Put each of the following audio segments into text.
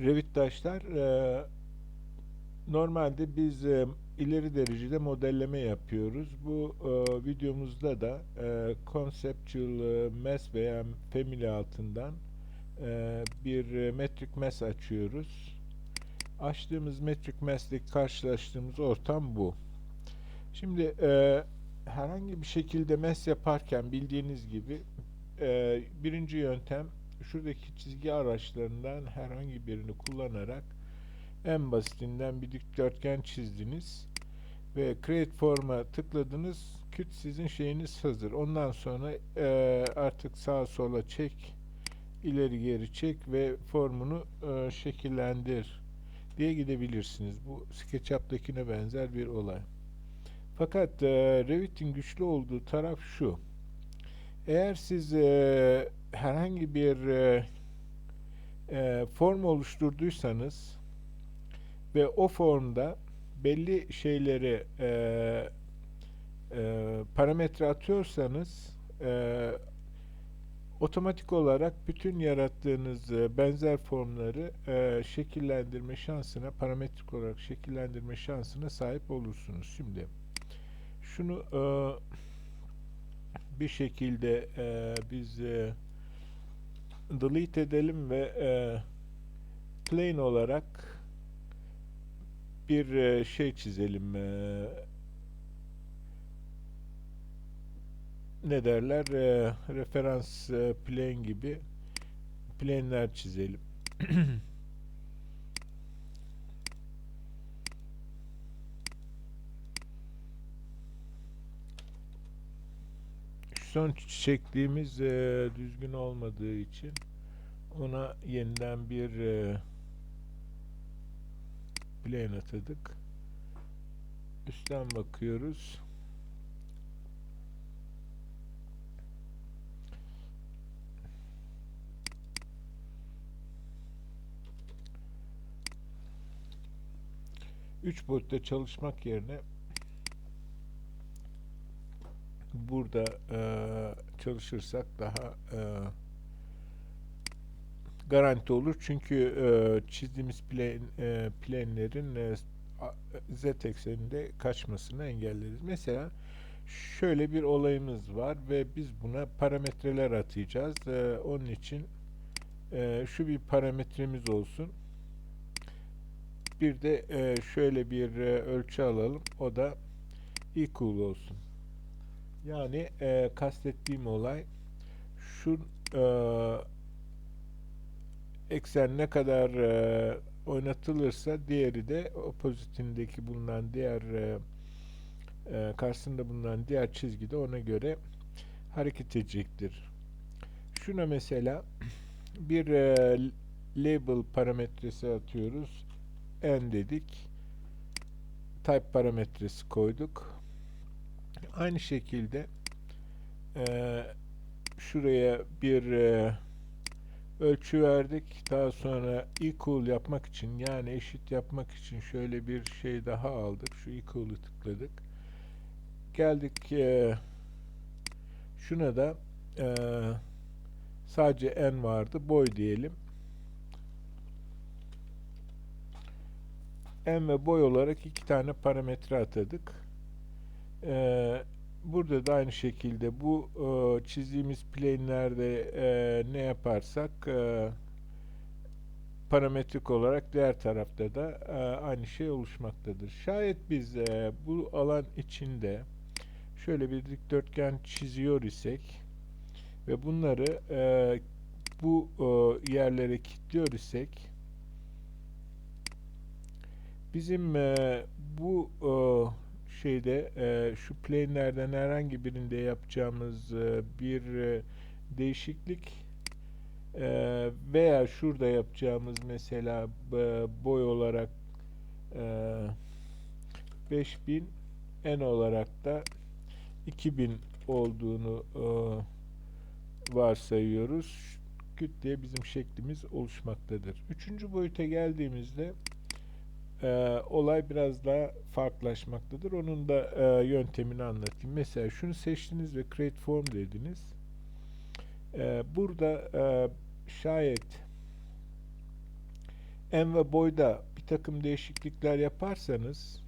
Revit'taşlar e, normalde biz e, ileri derecede modelleme yapıyoruz. Bu e, videomuzda da e, Conceptual e, Mass veya Family altından e, bir e, Metric Mass açıyoruz. Açtığımız Metric Mass'teki karşılaştığımız ortam bu. Şimdi e, herhangi bir şekilde MES yaparken bildiğiniz gibi e, birinci yöntem şuradaki çizgi araçlarından herhangi birini kullanarak en basitinden bir dikdörtgen çizdiniz ve Create Form'a tıkladınız. Küt sizin şeyiniz hazır. Ondan sonra e, artık sağa sola çek, ileri geri çek ve formunu e, şekillendir diye gidebilirsiniz. Bu SketchUp'takine benzer bir olay. Fakat e, Revit'in güçlü olduğu taraf şu. Eğer siz e, herhangi bir e, e, form oluşturduysanız ve o formda belli şeyleri e, e, parametre atıyorsanız e, otomatik olarak bütün yarattığınız e, benzer formları e, şekillendirme şansına, parametrik olarak şekillendirme şansına sahip olursunuz. Şimdi şunu e, bir şekilde e, biz e, delete edelim ve e, plain olarak bir e, şey çizelim. E, ne derler? E, referans e, plane gibi plane'ler çizelim. Şu son çektiğimiz e, düzgün olmadığı için ona yeniden bir e, plane atadık. Üstten bakıyoruz. Üç boyutta çalışmak yerine burada e, çalışırsak daha e, garanti olur. Çünkü e, çizdiğimiz plan, e, planlerin e, z ekseninde kaçmasını engelleriz. Mesela şöyle bir olayımız var ve biz buna parametreler atayacağız. E, onun için e, şu bir parametremiz olsun. Bir de e, şöyle bir e, ölçü alalım. O da equal olsun. Yani e, kastettiğim olay şu e, eksen ne kadar e, oynatılırsa diğeri de opozitindeki bulunan diğer e, e, karşısında bulunan diğer çizgi de ona göre hareket edecektir. Şuna mesela bir e, label parametresi atıyoruz. n dedik. Type parametresi koyduk. Aynı şekilde e, şuraya bir e, ölçü verdik. Daha sonra equal yapmak için yani eşit yapmak için şöyle bir şey daha aldık. Şu equal'ı tıkladık. Geldik e, şuna da e, sadece n vardı. Boy diyelim. n ve boy olarak iki tane parametre atadık. Ee, burada da aynı şekilde bu e, çizdiğimiz plane'lerde e, ne yaparsak e, parametrik olarak diğer tarafta da e, aynı şey oluşmaktadır. Şayet biz e, bu alan içinde şöyle bir dikdörtgen çiziyor isek ve bunları e, bu e, yerlere kilitliyor isek bizim e, bu e, şeyde e, şu plane'lerden herhangi birinde yapacağımız e, bir e, değişiklik e, veya şurada yapacağımız mesela e, boy olarak e, 5000 n olarak da 2000 olduğunu e, varsayıyoruz. Küt diye bizim şeklimiz oluşmaktadır. Üçüncü boyuta geldiğimizde e, olay biraz daha farklılaşmaktadır. Onun da e, yöntemini anlatayım. Mesela şunu seçtiniz ve create form dediniz. E, burada e, şayet en ve boyda bir takım değişiklikler yaparsanız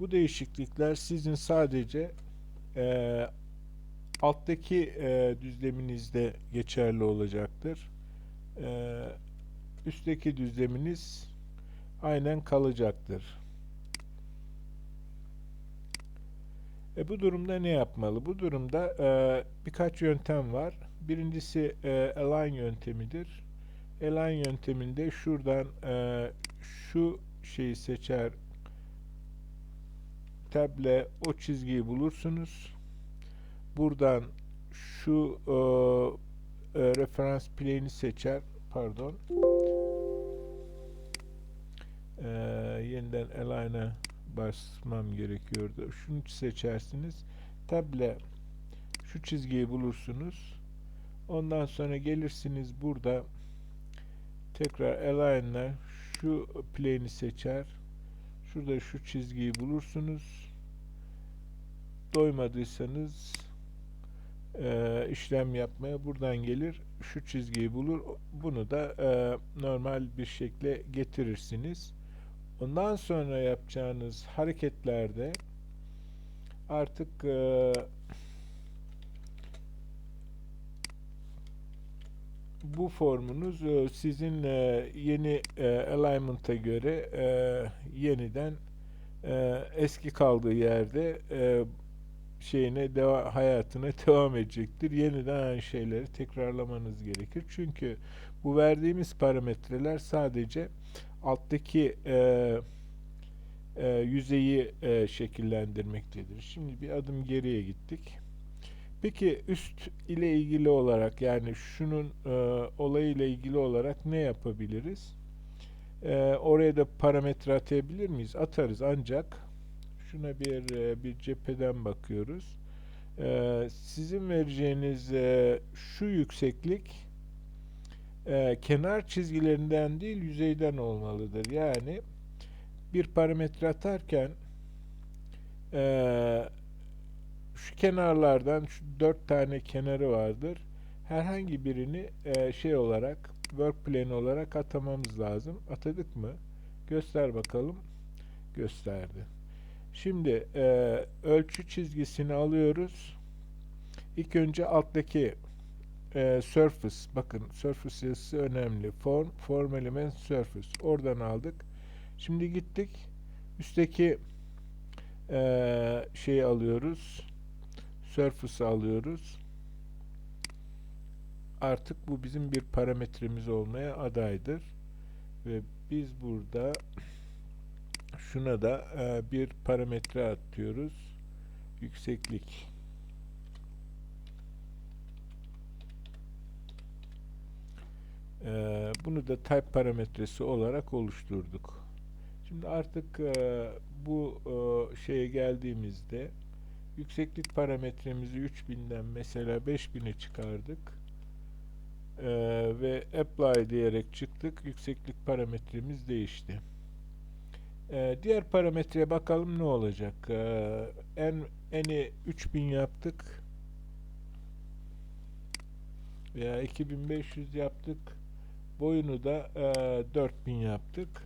bu değişiklikler sizin sadece eee, alttaki eee, düzleminizde geçerli olacaktır. Eee, üstteki düzleminiz aynen kalacaktır. E bu durumda ne yapmalı? Bu durumda e, birkaç yöntem var. Birincisi e, align yöntemidir. Align yönteminde şuradan e, şu şeyi seçer tab'le o çizgiyi bulursunuz. Buradan şu e, e, referans plane'i seçer. Pardon. E, yeniden align'a basmam gerekiyordu. Şunu seçersiniz. Tab'le şu çizgiyi bulursunuz. Ondan sonra gelirsiniz burada tekrar align'la şu plane'i seçer. Şurada şu çizgiyi bulursunuz. Doymadıysanız eee, işlem yapmaya buradan gelir. Şu çizgiyi bulur. Bunu da eee, normal bir şekle getirirsiniz. Ondan sonra yapacağınız hareketlerde artık eee, bu formunuz eee, sizin eee, yeni eee, alignment'a göre eee, yeniden eee, eski kaldığı yerde eee, şeyine deva hayatına devam edecektir. Yeniden aynı şeyleri tekrarlamanız gerekir. Çünkü bu verdiğimiz parametreler sadece alttaki eee, eee, yüzeyi eee, şekillendirmektedir. Şimdi bir adım geriye gittik. Peki üst ile ilgili olarak yani şunun eee olayıyla ilgili olarak ne yapabiliriz? Eee, oraya da parametre atayabilir miyiz? Atarız ancak şuna bir eee, bir cepheden bakıyoruz. Eee, sizin vereceğiniz eee, şu yükseklik eee, kenar çizgilerinden değil yüzeyden olmalıdır. Yani bir parametre atarken eee, şu kenarlardan şu dört tane kenarı vardır. Herhangi birini eee, şey olarak work plane olarak atamamız lazım. Atadık mı? Göster bakalım. Gösterdi. Şimdi eee, ölçü çizgisini alıyoruz. İlk önce alttaki eee, surface bakın surface yazısı önemli. Form, form element surface. Oradan aldık. Şimdi gittik. Üstteki eee şeyi alıyoruz. Surface'ı alıyoruz. Artık bu bizim bir parametremiz olmaya adaydır. Ve biz burada şuna da eee, bir parametre atıyoruz. Yükseklik. Eee, bunu da type parametresi olarak oluşturduk. Şimdi artık eee, bu eee, şeye geldiğimizde yükseklik parametremizi 3000'den mesela 5000'e çıkardık. Eee, ve apply diyerek çıktık. Yükseklik parametremiz değişti. Eee, diğer parametreye bakalım ne olacak. Eee, en eni 3000 yaptık. Veya 2500 yaptık. Boyunu da eee 4000 yaptık.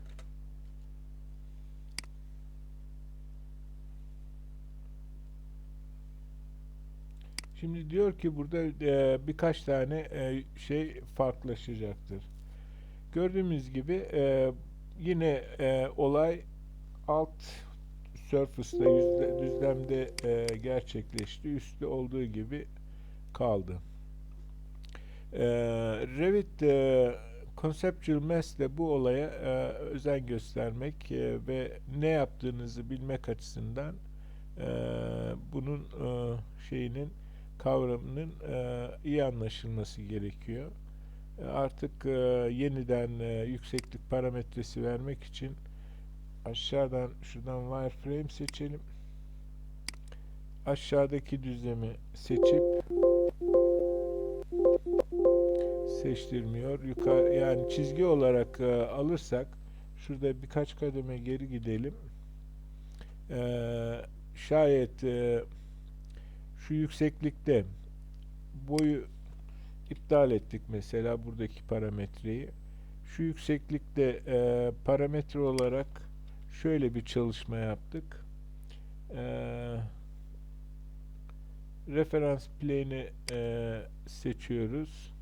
Şimdi diyor ki burada eee, birkaç tane eee, şey farklılaşacaktır. Gördüğümüz gibi eee, yine eee, olay alt surface'da yüzde, düzlemde eee, gerçekleşti. Üstte olduğu gibi kaldı. Eee, Revit eee, Conceptual Maths de bu olaya eee, özen göstermek eee, ve ne yaptığınızı bilmek açısından eee, bunun eee, şeyinin kavramının eee, iyi anlaşılması gerekiyor. E, Artık eee, yeniden eee, yükseklik parametresi vermek için aşağıdan şuradan wireframe seçelim. Aşağıdaki düzlemi seçip seçtirmiyor. Yukarı yani çizgi olarak eee, alırsak şurada birkaç kademe geri gidelim. Eee, şayet eee, şu yükseklikte boyu iptal ettik mesela buradaki parametreyi. Şu yükseklikte e, parametre olarak şöyle bir çalışma yaptık. E, referans plane'i e, seçiyoruz.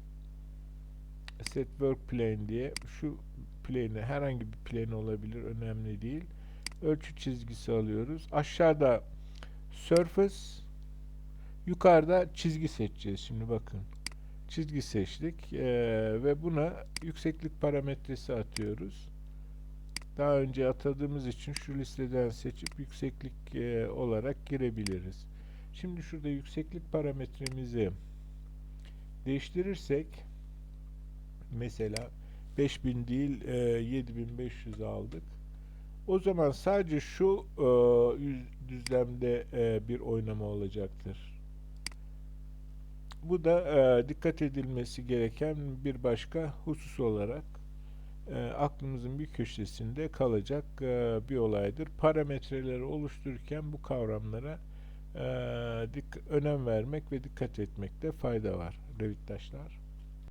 Set work plane diye. Şu plane herhangi bir plane olabilir. Önemli değil. Ölçü çizgisi alıyoruz. Aşağıda surface yukarıda çizgi seçeceğiz. Şimdi bakın. Çizgi seçtik. E, ve buna yükseklik parametresi atıyoruz. Daha önce atadığımız için şu listeden seçip yükseklik e, olarak girebiliriz. Şimdi şurada yükseklik parametremizi değiştirirsek mesela 5000 değil e, 7500 aldık. O zaman sadece şu e, düzlemde e, bir oynama olacaktır. Bu da e, dikkat edilmesi gereken bir başka husus olarak e, aklımızın bir köşesinde kalacak e, bir olaydır. Parametreleri oluştururken bu kavramlara e, dik- önem vermek ve dikkat etmekte fayda var Revittaşlar.